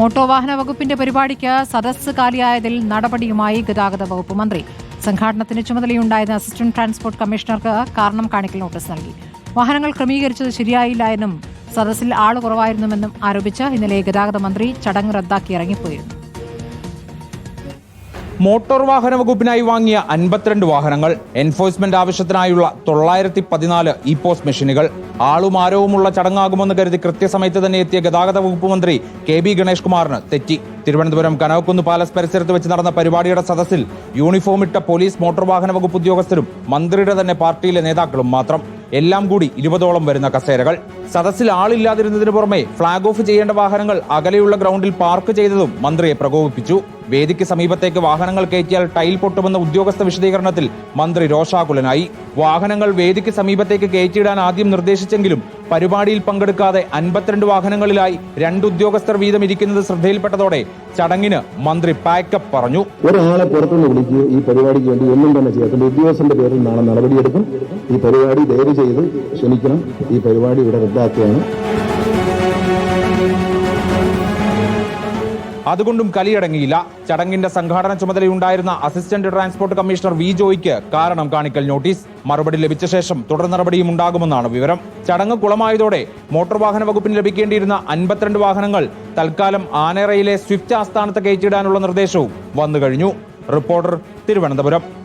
Motor വാഹന വകുപ്പിന്റെ പരിപാടിക്ക് സദസ്സ് കാലിയായതിൽ നടപടിയുമായി ഗതാഗത വകുപ്പ് മന്ത്രി. സംഘാടനത്തിന് ചുമതലയുണ്ടായിരുന്ന അസിസ്റ്റന്റ് ട്രാൻസ്പോർട്ട് കമ്മീഷണർക്ക് കാരണം കാണിക്കൽ നോട്ടീസ് നൽകി. വാഹനങ്ങൾ ക്രമീകരിച്ചത് ശരിയായില്ല എന്നും സദസ്സിൽ ആൾ കുറവായിരുന്നുവെന്നും ആരോപിച്ച് ഇന്നലെ ഗതാഗത മന്ത്രി ചടങ്ങ് റദ്ദാക്കി ഇറങ്ങിപ്പോയിരുന്നു. മോട്ടോർ വാഹന വകുപ്പിനായി വാങ്ങിയ അൻപത്തിരണ്ട് വാഹനങ്ങൾ എൻഫോഴ്സ്മെന്റ് ആവശ്യത്തിനായുള്ള തൊള്ളായിരത്തി പതിനാല് ഇ പോസ്റ്റ് മെഷീനുകൾ ആളും ആരവുമുള്ള ചടങ്ങാകുമെന്ന് കരുതി കൃത്യസമയത്ത് തന്നെ എത്തിയ ഗതാഗത വകുപ്പ് മന്ത്രി കെ ബി ഗണേഷ് കുമാറിന് തെറ്റി. തിരുവനന്തപുരം കനവക്കുന്ന് പാലസ് പരിസരത്ത് വെച്ച് നടന്ന പരിപാടിയുടെ സദസ്സിൽ യൂണിഫോം ഇട്ട പോലീസ് മോട്ടോർ വാഹന വകുപ്പ് ഉദ്യോഗസ്ഥരും മന്ത്രിയുടെ തന്നെ പാർട്ടിയിലെ നേതാക്കളും മാത്രം. എല്ലാം കൂടി ഇരുപതോളം വരുന്ന കസേരകൾ. സദസ്സിൽ ആളില്ലാതിരുന്നതിന് പുറമെ ഫ്ളാഗ് ഓഫ് ചെയ്യേണ്ട വാഹനങ്ങൾ അകലെയുള്ള ഗ്രൗണ്ടിൽ പാർക്ക് ചെയ്തതും മന്ത്രിയെ പ്രകോപിപ്പിച്ചു. വേദിക്ക് സമീപത്തേക്ക് വാഹനങ്ങൾ കയറ്റിയാൽ ടൈൽ പൊട്ടുമെന്ന ഉദ്യോഗസ്ഥ വിശദീകരണത്തിൽ മന്ത്രി രോഷാകുലനായി. വാഹനങ്ങൾ വേദിക്ക് സമീപത്തേക്ക് കയറ്റിയിടാൻ ആദ്യം നിർദ്ദേശിച്ചെങ്കിലും പരിപാടിയിൽ പങ്കെടുക്കാതെ അൻപത്തിരണ്ട് വാഹനങ്ങളിലായി രണ്ട് ഉദ്യോഗസ്ഥർ വീതം ഇരിക്കുന്നത് ശ്രദ്ധയിൽപ്പെട്ടതോടെ ചടങ്ങിന് മന്ത്രി പാക്കപ്പ് പറഞ്ഞു. ഒരാളെ പുറത്തുനിന്ന് വിളിക്കുകയോ ഈ പരിപാടിക്ക് വേണ്ടി ഒന്നും തന്നെ ചെയ്യാത്ത ഉദ്യോഗസ്ഥന്റെ പേരിൽ നാളെ നടപടിയെടുക്കും. ഈ പരിപാടി ദയവ് ചെയ്ത് ക്ഷമിക്കണം. ഈ പരിപാടി ഇവിടെ റദ്ദാക്കുകയാണ്. അതുകൊണ്ടും കലിയടങ്ങിയില്ല. ചടങ്ങിന്റെ സംഘാടന ചുമതലയുണ്ടായിരുന്ന അസിസ്റ്റന്റ് ട്രാൻസ്പോർട്ട് കമ്മീഷണർ വി ജോയ്ക്ക് കാരണം കാണിക്കൽ നോട്ടീസ്. മറുപടി ലഭിച്ച ശേഷം തുടർ നടപടിയും ഉണ്ടാകുമെന്നാണ് വിവരം. ചടങ്ങ് കുളമായതോടെ മോട്ടോർ വാഹന വകുപ്പിന് ലഭിക്കേണ്ടിയിരുന്ന അൻപത്തിരണ്ട് വാഹനങ്ങൾ തൽക്കാലം ആനേറയിലെ സ്വിഫ്റ്റ് ആസ്ഥാനത്ത് കയറ്റിയിടാനുള്ള നിർദ്ദേശവും വന്നു കഴിഞ്ഞു റിപ്പോർട്ടർ തിരുവനന്തപുരം.